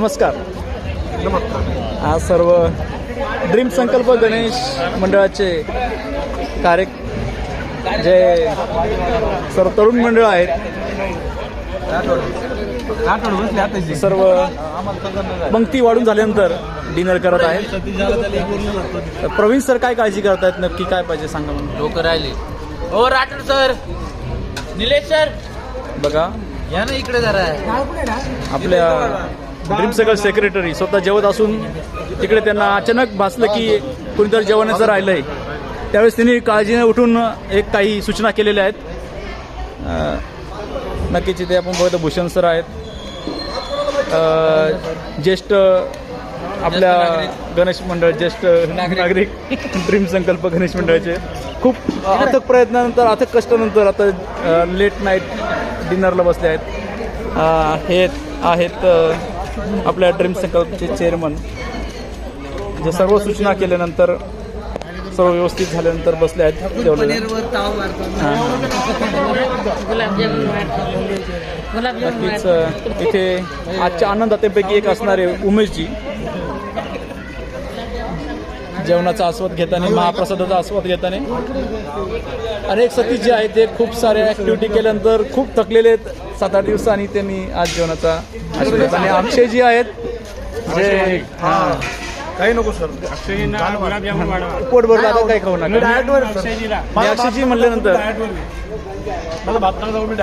नमस्कार. आज सर्व ड्रीम संकल्प गणेश मंडळाचे कार्य जे सर्व तरुण मंडळ आहेत. सर्व पंक्ती वाढून झाल्यानंतर डिनर करत आहेत. प्रवीण सर काय काळजी करतायत? नक्की काय पाहिजे सांगा मला लोक राहिले. हो राठोड सर. निलेश सर. बघा. या ना इकडे जरा. आपल्या ड्रीम सर्कल सेक्रेटरी स्वतः जेवत असून तिकडे त्यांना अचानक भासलं की कोणीतरी जेवणाचं राहिलंय. त्यावेळेस त्यांनी काळजीने उठून एक काही सूचना केलेल्या आहेत. नक्कीच इथे आपण बघतो भूषण सर आहेत. ज्येष्ठ आपल्या गणेश मंडळ ज्येष्ठ नागरिक. ड्रीम संकल्प गणेश मंडळाचे. खूप अथक प्रयत्नानंतर अथक कष्टानंतर आता लेट नाईट डिनरला बसले आहेत. हे आहेत आपल्या ड्रीम संकल्पचे चेअरमन जे सर्व सूचना केल्यानंतर सर्व व्यवस्थित झाल्यानंतर बसले आहेत नक्कीच इथे आजच्या आनंदातेपैकी एक असणारे उमेशजी. जेवणाचा आस्वाद घेताना महाप्रसादाचा आस्वाद घेताना. अनेक सतीश जे आहेत ते खूप साऱ्या ॲक्टिव्हिटी केल्यानंतर खूप थकलेले आहेत. सात आठ दिवसांनी त्यांनी आज जेवणाचा आणि अक्षय जी आहेत जे हां. काही नको सर. पोट भरलं आता काही खाऊ नका. मी अक्षयजी म्हणल्यानंतर. माझा भात मी